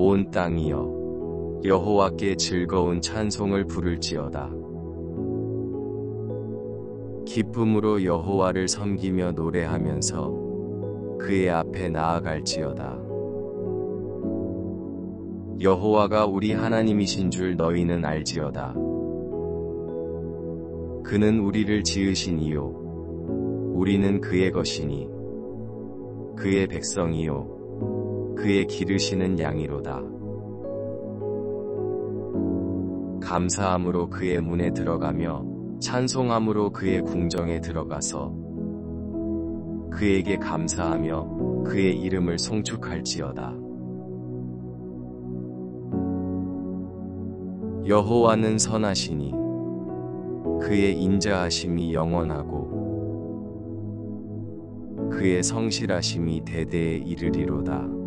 온 땅이여 여호와께 즐거운 찬송을 부를지어다. 기쁨으로 여호와를 섬기며 노래하면서 그의 앞에 나아갈지어다. 여호와가 우리 하나님이신 줄 너희는 알지어다. 그는 우리를 지으신 이요 우리는 그의 것이니 그의 백성이요 그의 기르시는 양이로다 감사함으로 그의 문에 들어가며 찬송함으로 그의 궁정에 들어가서 그에게 감사하며 그의 이름을 송축할지어다. 여호와는 선하시니 그의 인자하심이 영원하고 그의 성실하심이 대대에 이르리로다.